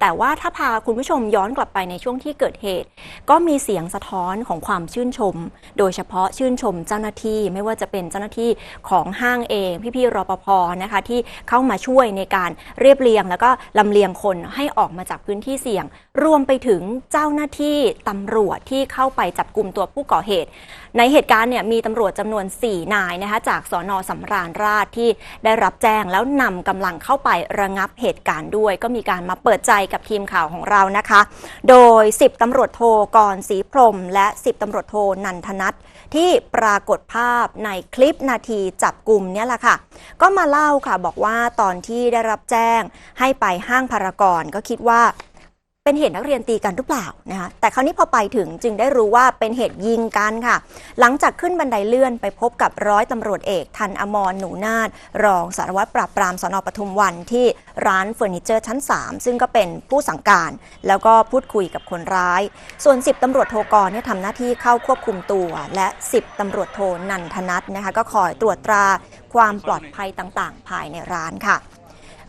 แต่ว่าถ้าพาคุณผู้ชมย้อนกลับไปในช่วงที่เกิดเหตุ ก็มีเสียงสะท้อนของความชื่นชม โดยเฉพาะชื่นชมเจ้าหน้าที่ไม่ว่าจะเป็นเจ้าหน้าที่ของห้างเอง พี่ๆรปภนะคะที่เข้ามาช่วยในการเรียบเรียง แล้วก็ลำเลียงคนให้ออกมาจากพื้นที่เสี่ยง รวมไปถึงเจ้าหน้าที่ตำรวจที่เข้าไปจับกลุ่มตัวผู้ก่อเหตุ ในเหตุการณ์เนี่ยมีตำรวจจำนวน 4 นายนะคะจากสอนอสำราญราชที่ได้รับแจ้งแล้วนำกำลังเข้าไประงับเหตุการณ์ด้วย ก็มีการมาเปิดใจกับทีมข่าวของเรานะคะ โดย 10ตำรวจโทกรศรีพรม และ 10ตำรวจโทนันทนัทที่ปรากฏภาพในคลิปนาทีจับกลุ่มเนี่ยแหละค่ะ ก็มาเล่าค่ะบอกว่าตอนที่ได้รับแจ้งให้ไปห้างพารากอนก็คิดว่า เป็นเหตุนักเรียนตีกันหรือเปล่านะคะแต่คราวนี้พอไปถึงจึงได้รู้ว่าเป็นเหตุยิงกันค่ะ หลังจากขึ้นบันไดเลื่อนไปพบกับร้อยตำรวจเอกทันอมรหนูนาฏรองสารวัตรปราบปรามสนปทุมวันที่ร้านเฟอร์นิเจอร์ชั้น 3 ซึ่งก็เป็นผู้สั่งการ แล้วก็พูดคุยกับคนร้าย ส่วน 10ตำรวจโทกรเนี่ยทำหน้าที่เข้าควบคุมตัว และ 10ตำรวจโทนันทนัทนะคะก็คอยตรวจตราความปลอดภัยต่างๆ ภายในร้านค่ะ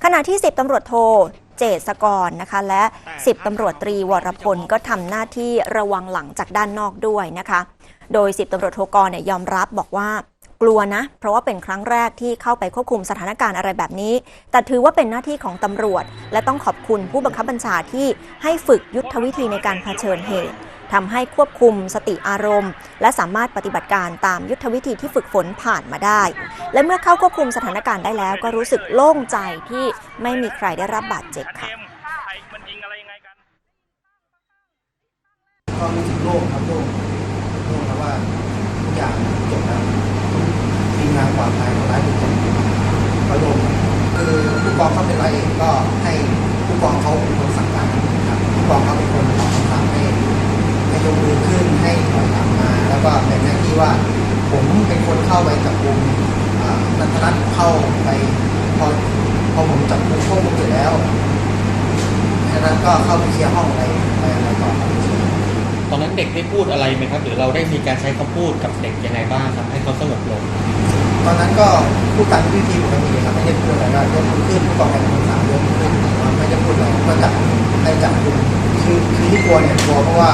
ขณะที่ 10ตำรวจโท เจษกรนะคะและ 10ตำรวจตรีวรพลก็ทำหน้าที่ระวังหลังจากด้านนอกด้วยนะคะ โดย 10ตำรวจโทกรเนี่ยยอมรับบอกว่ากลัวนะ เพราะว่าเป็นครั้งแรกที่เข้าไปควบคุมสถานการณ์อะไรแบบนี้ แต่ถือว่าเป็นหน้าที่ของตำรวจ และต้องขอบคุณผู้บังคับบัญชาที่ให้ฝึกยุทธวิธีในการเผชิญเหตุ ทำให้ควบคุมสติอารมณ์ และสามารถปฏิบัติการตามยุทธวิธีที่ฝึกฝนผ่านมาได้ และเมื่อเข้าควบคุมสถานการณ์ได้แล้ว ก็รู้สึกโล่งใจที่ไม่มีใครได้รับบาดเจ็บค่ะเกมใครมันยิงอะไรยังไงกันก็รู้สึกโล่งครับโล่งโล่งแล้วว่าทุกอย่างจบแล้วทีมงานปลอดภัยของร้านถูกจับก็โล่งคือผู้กองเขาเป็นร้อยเอกก็ให้ผู้กองเขาเป็นคนสั่งการครับผู้กองเขาเป็นคนออกคำสั่งให้ให้ ยกมือขึ้นให้ถอยหลังมา แล้วก็แบ่งหน้าที่ว่าผมเป็นคนเข้าไปจับกลุ่มอ่านันทนัทเข้าไปพอพอผมจับกลุ่มควบคุมเสร็จแล้วนันทนัทก็เข้าไปเคลียร์ห้องอะไรไปอะไรต่อครับตอนนั้นเด็กได้พูดอะไรไหมครับ หรือเราได้มีการใช้คำพูดกับเด็กยังไงบ้างครับให้เขาสงบลง ตอนนั้นก็พูดตามวิธีปกติครับไม่ได้พูดอะไรก็ยกมือขึ้นผู้กองการคนสามยกมือขึ้นไม่ได้พูดอะไรก็จับให้จับกลุ่มคือคือที่กลัวเนี่ยกลัวเพราะว่า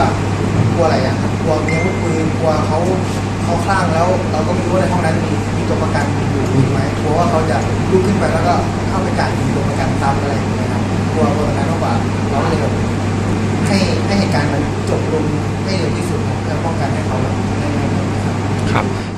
กลัวอะไรอะกลัวมีอาวุธปืนกลัวเขาเขาคลั่งแล้ว เราก็ไม่รู้ว่าในห้องนั้นมีมีตัวประกันอยู่อีกไหมกลัวว่าเขาจะลุกขึ้นไปแล้วก็เข้าไปกัดมีตัวประกันตามอะไรอย่างเงี้ยครับกลัวกลัวแบบนั้นมากกว่าเราก็เลยแบบให้ให้เหตุการณ์มันจบลงให้เร็วที่สุดเพื่อป้องกันให้เขาไม่ไม่ครับครับ